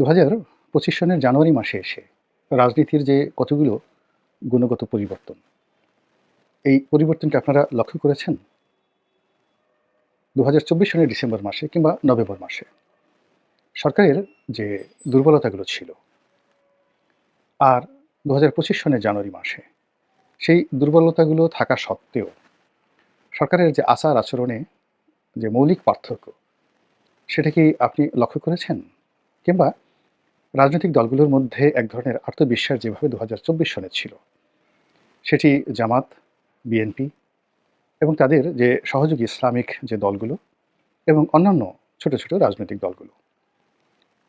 দু হাজার পঁচিশ সনের জানুয়ারি মাসে এসে রাজনীতির যে কতগুলো গুণগত পরিবর্তন, এই পরিবর্তনটা আপনারা লক্ষ্য করেছেন? দু হাজার চব্বিশ সনের ডিসেম্বর মাসে কিংবা নভেম্বর মাসে সরকারের যে দুর্বলতাগুলো ছিল, আর দু হাজার পঁচিশ সনের জানুয়ারি মাসে সেই দুর্বলতাগুলো থাকা সত্ত্বেও সরকারের যে আচার আচরণে যে মৌলিক পার্থক্য, সেটা কি আপনি লক্ষ্য করেছেন? কিংবা রাজনৈতিক দলগুলোর মধ্যে এক ধরনের আত্মবিশ্বাস যেভাবে দু হাজার চব্বিশ সনে ছিল, সেটি জামাত, বিএনপি এবং তাদের যে সহযোগী ইসলামিক যে দলগুলো এবং অন্যান্য ছোট ছোট রাজনৈতিক দলগুলো।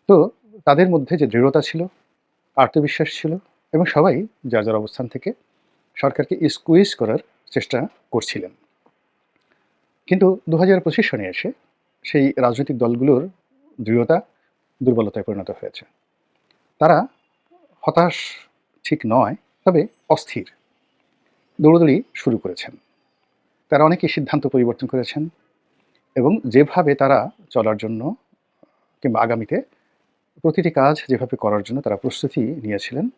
তো তাদের মধ্যে যে দৃঢ়তা ছিল, আত্মবিশ্বাস ছিল এবং সবাই যার যার অবস্থান থেকে সরকারকে স্কুইজ করার চেষ্টা করছিলেন। কিন্তু দু হাজার পঁচিশ সনে এসে সেই রাজনৈতিক দলগুলোর দৃঢ়তা, দুর্বলতায় পরিণত হয়েছে। তারা হতাশ ঠিক নয়, তবে অস্থির। দৌড়দৌড়ি শুরু করেছেন। তারা অনেকেই সিদ্ধান্ত পরিবর্তন করেছেন এবং যেভাবে তারা চলার জন্য কিংবা আগামীতে প্রতিটি কাজ যেভাবে করার জন্য তারা প্রস্তুতি নিয়েছিলেন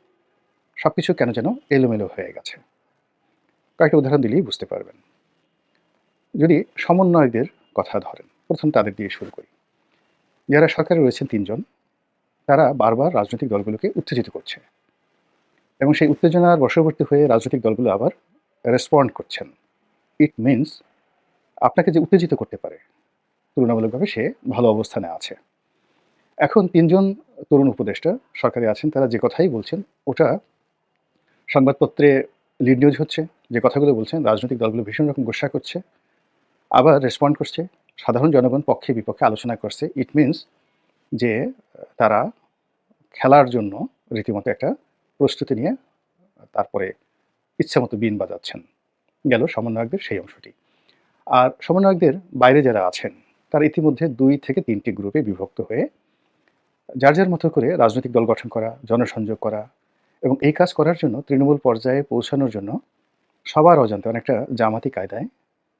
সব কিছু কেন যেন এলোমেলো হয়ে গেছে। কয়েকটা উদাহরণ দিলেই বুঝতে পারবেন। যদি সমন্বয়কদের কথা ধরেন, প্রথম তাদের দিয়ে শুরু করি। যারা সরকারে রয়েছেন তিনজন তারা বারবার রাজনৈতিক দলগুলোকে উত্তেজিত করছে। এবং সেই উত্তেজনার বশবর্তী হয়ে রাজনৈতিক দলগুলো আবার রেসপন্ড করছেন। ইট মিনস আপনাকে যে উত্তেজিত করতে পারে, তুলনামূলকভাবে সে ভালো অবস্থানে আছে। এখন তিনজন তরুণ উপদেষ্টা সরকারে আছেন, তারা যে কথাই বলছেন, ওটা সংবাদপত্রে লিড নিউজ হচ্ছে, যে কথাগুলো বলছেন, রাজনৈতিক দলগুলো ভীষণ রকম গোসা করছে, আবার রেসপন্ড করছে, সাধারণ জনগণ পক্ষে বিপক্ষে আলোচনা করছে। ইট মিনস যে তারা খেলার জন্য রীতিমতো একটা প্রস্তুতি নিয়ে তারপরে ইচ্ছামতো বিন বাজাচ্ছেন। গেল সমন্বয়কদের সেই অংশটি। আর সমন্বয়কদের বাইরে যারা আছেন, তারা ইতিমধ্যে দুই থেকে তিনটি গ্রুপে বিভক্ত হয়ে যার যার মতো করে রাজনৈতিক দল গঠন করা, জনসংযোগ করা এবং এই কাজ করার জন্য তৃণমূল পর্যায়ে পৌঁছানোর জন্য সবার অজান্তে অনেকটা জামাতি কায়দায়,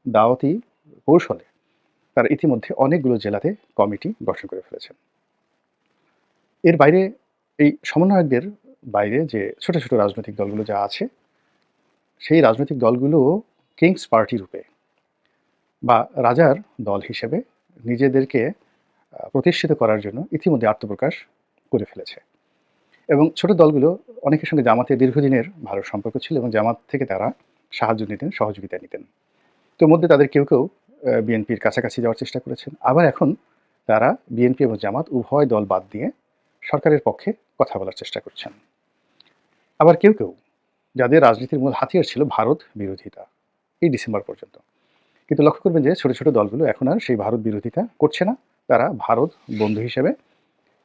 দাওয়াতি কৌশলে তারা ইতিমধ্যে অনেকগুলো জেলাতে কমিটি গঠন করে ফেলেছেন। এর বাইরে এই সমন্বয়কদের বাইরে যে ছোট ছোট রাজনৈতিক দলগুলো যা আছে, সেই রাজনৈতিক দলগুলো কিংস পার্টি রূপে বা রাজার দল হিসেবে নিজেদেরকে প্রতিষ্ঠিত করার জন্য ইতিমধ্যে আত্মপ্রকাশ করে ফেলেছে। এবং ছোট দলগুলো অনেকের সঙ্গে জামাতের দীর্ঘদিনের ভালো সম্পর্ক ছিল এবং জামাত থেকে তারা সাহায্য নিতেন, সহযোগিতা নিতেন। তো মধ্যে তাদের কেউ কেউ বিএনপির কাছাকাছি যাওয়ার চেষ্টা করেছেন। আবার এখন তারা বিএনপি এবং জামাত উভয় দল বাদ দিয়ে সরকারের পক্ষে কথা বলার চেষ্টা করছেন। আবার কেউ কেউ, যাদের রাজনীতির মূল হাতিয়ার ছিল ভারত বিরোধিতা, এই ডিসেম্বর পর্যন্ত। কিন্তু লক্ষ্য করবেন যে, ছোট ছোট দলগুলো এখন আর সেই ভারত বিরোধিতা করছে না। তারা ভারত বন্ধু হিসেবে,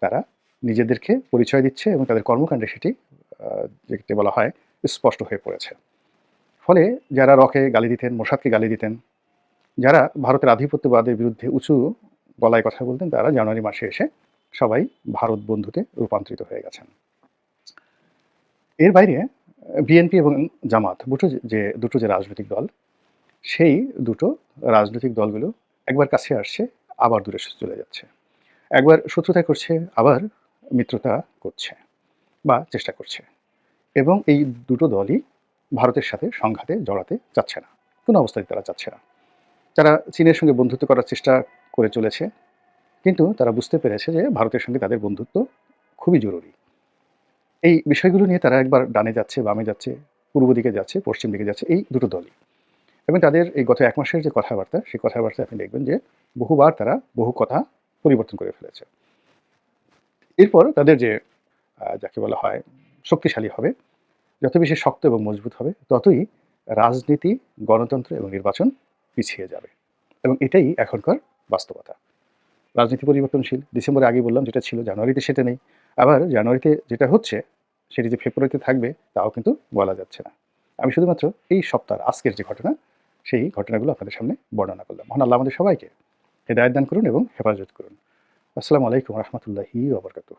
তারা নিজেদেরকে পরিচয় দিচ্ছে এবং তাদের কর্মকাণ্ডে সেটি যেটি বলা হয় স্পষ্ট হয়ে পড়েছে। ফলে যারা রকে গালি দিতেন, মোসাদকে গালি দিতেন, যারা ভারতের আধিপত্যবাদের বিরুদ্ধে উঁচু গলায় কথা বলতেন, তারা জানুয়ারি মাসে এসে সবাই ভারত বন্ধুতে রূপান্তরিত হয়ে গেছেন। এর বাইরে, বিএনপি এবং জামাত দুটো যে দুটো যে রাজনৈতিক দল, সেই দুটো রাজনৈতিক দলগুলো একবার কাছে আসছে, আবার দূরে চলে যাচ্ছে। একবার শত্রুতা করছে, আবার মিত্রতা করছে বা চেষ্টা করছে। এবং এই দুটো দলই ভারতের সাথে সংঘাতে জড়াতে চাচ্ছে না। কোনো অবস্থায় তারা চাচ্ছে না। তারা চীনের সঙ্গে বন্ধুত্ব করার চেষ্টা করে চলেছে। কিন্তু তারা বুঝতে পেরেছে যে ভারতের সঙ্গে তাদের বন্ধুত্ব খুবই জরুরি। এই বিষয়গুলো নিয়ে তারা একবার ডানে যাচ্ছে, বামে যাচ্ছে, পূর্ব দিকে যাচ্ছে, পশ্চিম দিকে যাচ্ছে, এই দুটো দলই। এবং তাদের এই গত এক মাসের যে কথাবার্তা, সেই কথাবার্তা আপনি দেখবেন যে বহুবার তারা বহু কথা পরিবর্তন করে ফেলেছে। এরপর তাদের যে যাকে বলা হয়, শক্তিশালী হবে, যত বেশি শক্ত এবং মজবুত হবে, ততই রাজনীতি, গণতন্ত্র এবং নির্বাচন পিছিয়ে যাবে। এবং এটাই এখনকার বাস্তবতা। রাজনীতি পরিবর্তনশীল। ডিসেম্বরে আগে বললাম যেটা ছিল, জানুয়ারিতে সেটা নেই। আবার জানুয়ারিতে যেটা হচ্ছে, সেটি যে ফেব্রুয়ারিতে থাকবে, তাও কিন্তু বলা যাচ্ছে না। আমি শুধুমাত্র এই সপ্তাহ আজকের যে ঘটনা, সেই ঘটনাগুলো আপনাদের সামনে বর্ণনা করলাম। মহান আল্লাহ আমাদের সবাইকে হেদায়ত দান করুন এবং হেফাজত করুন। আসসালামু আলাইকুম রহমতুল্লাহি ওবরকাতুহ